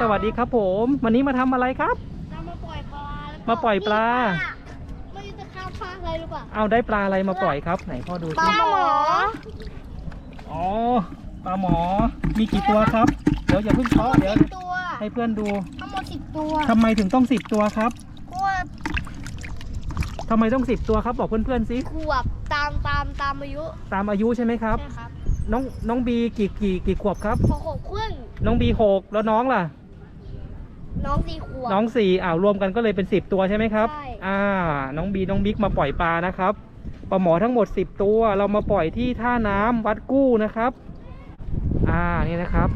สวัสดีครับผม วันนี้มาทำอะไรครับ เรามาปล่อยปลาแล้วก็มาปล่อยปลา ไม่รู้จะข้ามฟากอะไรหรือเปล่าเอาได้ปลาอะไรมาปล่อยครับ ไหนพ่อดูปสิลาหมออ๋อปลาหมอ มีกี่ตัวครับ เดี๋ยวอย่าเพิ่งเคาะเดี๋ยวสิบตัวให้เพื่อนดูทั้งหมดสิบตัวทำไมถึงต้องสิบตัวครับเพราะว่าทำไมต้องสิบตัวครับบอกเพื่อนๆสิขวบตามตามตามอายุตามอายุใช่ไหมครับ ใช่ครับน้องน้องบีกี่กี่กี่ขวบครับ พอหกครึ่งน้องบีหกแล้วน้องล่ะ น้องสี่ขวบ น้องสี่อ้าวรวมกันก็เลยเป็นสิบตัวใช่ไหมครับ ใช่ อ่า น้องบีน้องบิ๊กมาปล่อยปลานะครับปลาหมอทั้งหมดสิบตัว เรามาปล่อยที่ท่าน้ำวัดกู้นะครับ อ่านี่นะครับ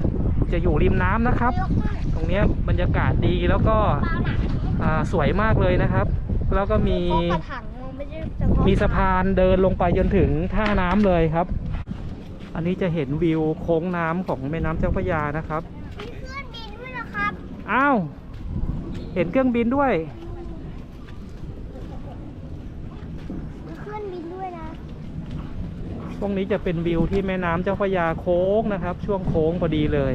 จะอยู่ริมน้ำนะครับ เยอะมากตรงเนี้ยบรรยากาศดีแล้วก็ปลาหนังอ่าสวยมากเลยนะครับ แล้วก็มีพวกกระถังมันไม่ใช่เฉพาะมีสะพานเดินลงไปจนถึงท่าน้ำเลยครับ อันนี้จะเห็นวิวโค้งน้ำของแม่น้ำเจ้าพระยานะครับ อ้าว เห็นเครื่องบินด้วยมีเครื่องบินด้วยนะ ตรงนี้จะเป็นวิวที่แม่น้ำเจ้าพระยาโค้งนะครับ ช่วงโค้งพอดีเลย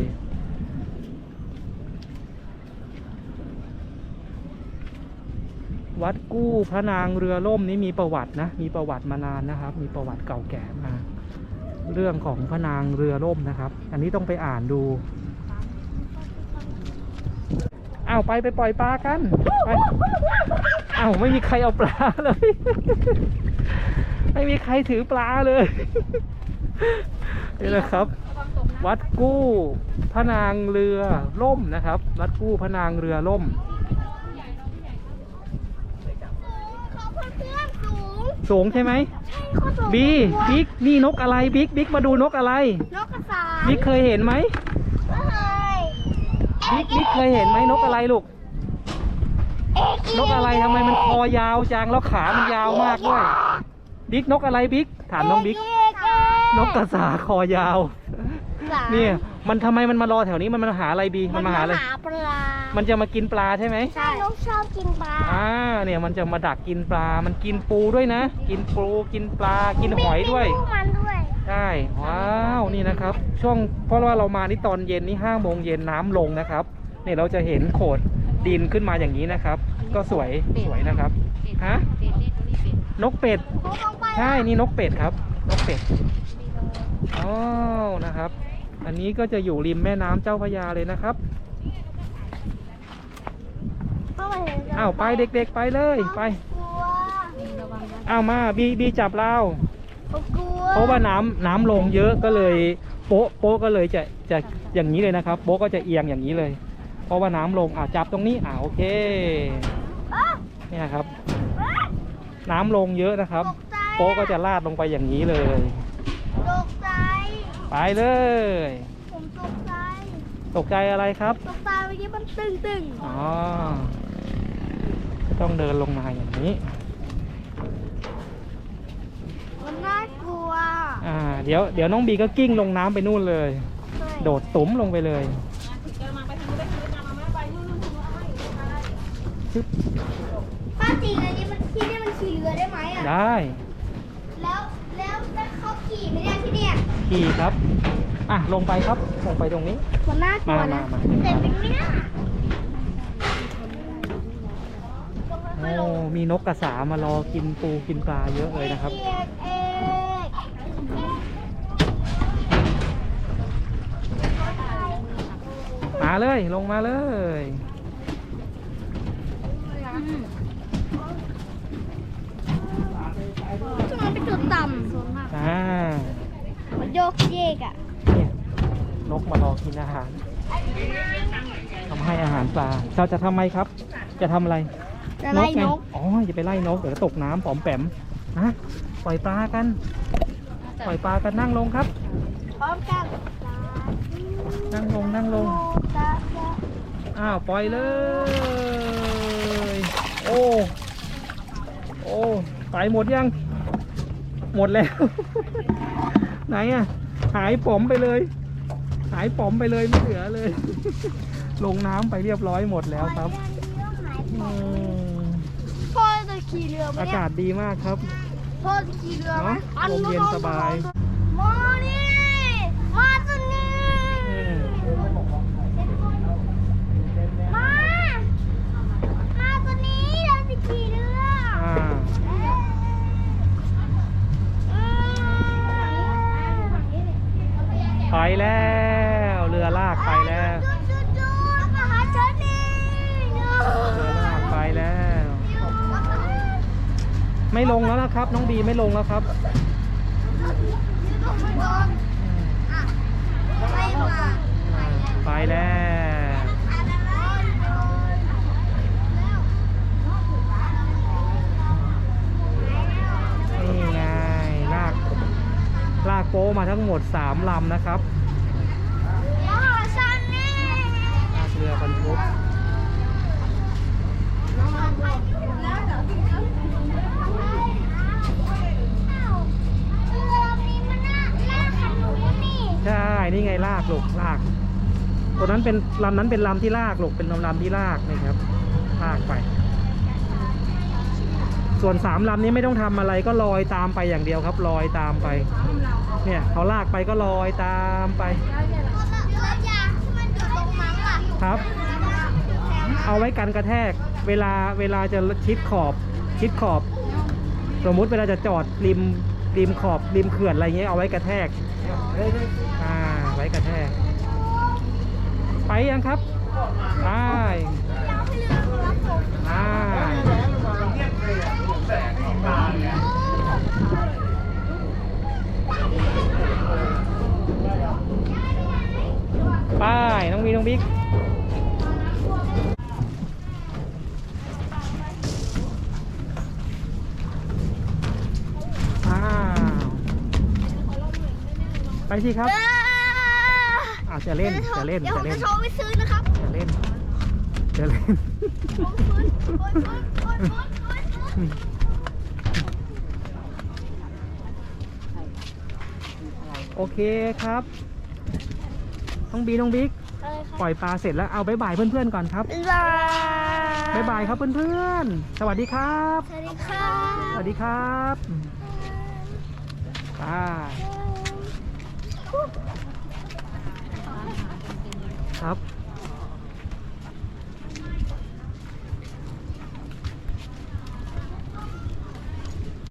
วัดกู้พระนางเรือล่มนี้มีประวัตินะ มีประวัติมานานนะครับ มีประวัติเก่าแก่มา เรื่องของพระนางเรือล่มนะครับ อันนี้ต้องไปอ่านดู อ้าวไปไปปล่อยปลากันไปอ้าวไม่มีใครเอาปลาเลย ไม่มีใครถือปลาเลยนี่แหละครับ วัดกู้พระนางเรือล่มนะครับ วัดกู้พระนางเรือล่มเขาเพื่อนๆสูงสูงใช่ไหมใช่เขาสูงบีกว่าบิ๊กนี่นกอะไรบิ๊กบิ๊กมาดูนกอะไร นกกระสานบิ๊กเคยเห็นไหมเอ้ย บิ๊กบิ๊กเคยเห็นไหมนกอะไรลูกเอ๊ะนกอะไรทำไมมันคอยาวจังแล้วขามันยาวมากด้วย บิ๊กนกอะไรบิ๊กถามน้องบิ๊กเอ๊ะเอ๊ะนกกระสาคอยาวสามเนี่ย มันทำไมมันมารอแถวนี้มันมาหาอะไรบีมันมาหาอะไร ปลา มันจะมากินปลาใช่ไหม ใช่นกชอบกินปลาอ่า เนี่ยมันจะมาดักกินปลา มันกินปูด้วยนะ กินปู กินปลา กินหอยด้วยมีลูกมันด้วย ใช่ว้าวนี่นะครับ ช่วงเพราะว่าเรามานี่ตอนเย็นนี่ห้าโมงเย็นน้ำลงนะครับเนี่ยเราจะเห็นโขดดินขึ้นมาอย่างนี้นะครับ ก็สวยสวยนะครับฮะนกเป็ดเขาลงไปใช่นี่นกเป็ดครับ นกเป็ดอ๋อนะครับ อันนี้ก็จะอยู่ริมแม่น้ำเจ้าพระยาเลยนะครับเข้าไปเห็นอ้าวไปเด็กๆไปเลยไปกลัวอ้าวมาบีบีจับเราเขา กลัวเพราะว่าน้ำน้ำลงเยอะก็เลยโป๊ะโป๊ะก็เลยจะจะอย่างนี้เลยนะครับ โป๊ะก็จะเอียงอย่างนี้เลย เพราะว่าน้ำลงอ่าจับตรงนี้อ่าโอเคอ๊ะเนี่ยครับ น้ำลงเยอะนะครับ ตกใจโป๊ะก็จะลาดลงไปอย่างนี้เลย ตกใจ ไปเลย ผมตกใจ ตกใจอะไรครับตกใจเมื่อกี้มันตึงตึงอ๋อก็ต้องเดินลงมาอย่างนี้ ๆมันน่ากลัว อ่าเดี๋ยวเดี๋ยวน้องบีก็กิ้งลงน้ำไปนู่นเลยใช่โดดตุ๋มลงไปเลยชึบป้าจริงอันนี้มันที่นี่มันขี่เรือได้ไหมอะ ได้แล้วแล้วแล้วเขาขี่ไม่ได้ที่เนี่ยขี่ครับ อะลงไปครับลงไปตรงนี้ มันน่ากลัวนะมามามา แต่เป็นไม่ได้โอ้มีนกกระสามารอกินปูกินปลาเยอะเลยนะครับเอกเอก มาเลยลงมาเลยช่วงนั้นเป็นจุดต่ำอ่ามันโยกเยกอะเนี่ยนกมารอกินอาหารทำให้อาหารปลาเราจะทำไมครับ จะทำอะไร จะไล่งนกอ๋ออย่าไปไล่นก เดี๋ยวตกน้ำปอมแปมนะปล่อยปลากัน ปล่อยปลากันนั่งลงครับ พร้อมกัน นั่งลงนั่งลง อ้าว ปล่อยเลย โอ้ โอ้ไปหมดยัง หมดแล้ว ไหนอะ หายป๋อมไปเลย หายป๋อมไปเลยไม่เหลือเลย ลงน้ำไปเรียบร้อยหมดแล้วครับอืมพ่อจะขี่เรือไหมอาเนี่ยกาศดีมากครับพ่อจะขี่เรือไหมเนอะลมเย็นสบายมนี่ ไม่ลงแล้วนะครับ น้องบีไม่ลงแล้วครับไปแล้วนี่ไงลากลากโป๊มาทั้งหมด 3 ลำนะครับ อ๋อซันนี่ ลากเรือบรรทุก ใช่ นี่ไงลากลูกลากตัวนั้นเป็นลำนั้นเป็นลำที่ลากลูกเป็นลำลำที่ลากนะครับลากไป ส่วนสามลำนี้ไม่ต้องทำอะไรก็ลอยตามไปอย่างเดียวครับ ลอยตามไป เนี่ยเขาลากไปก็ลอยตามไปครับ เอาไว้กันกระแทก เวลาเวลาจะชิดขอบชิดขอบ สมมุติเวลาจะจอดริม ริมขอบริมเขื่อนอะไรเงี้ยเอาไว้กระแทกอ่าไว้กระแทก ไปยังครับไปไปไปน้องมีน้องบิ๊ก ไปสิครับอาจจะเล่นจะเล่นเดี๋ยวผจะมเล่จะนโชว์ไปซื้อนะครับจะเล่นจะเล่นโอเคครับน้องบีน้องบิ๊กปล่อยปลาเสร็จแล้วเอาบายบายเพื่อนๆก่อนครับบ๊ายบายบายบายครับเพื่อนๆ สวัสดีครับ สวัสดีค่ะสวัสดีครับไปค รับ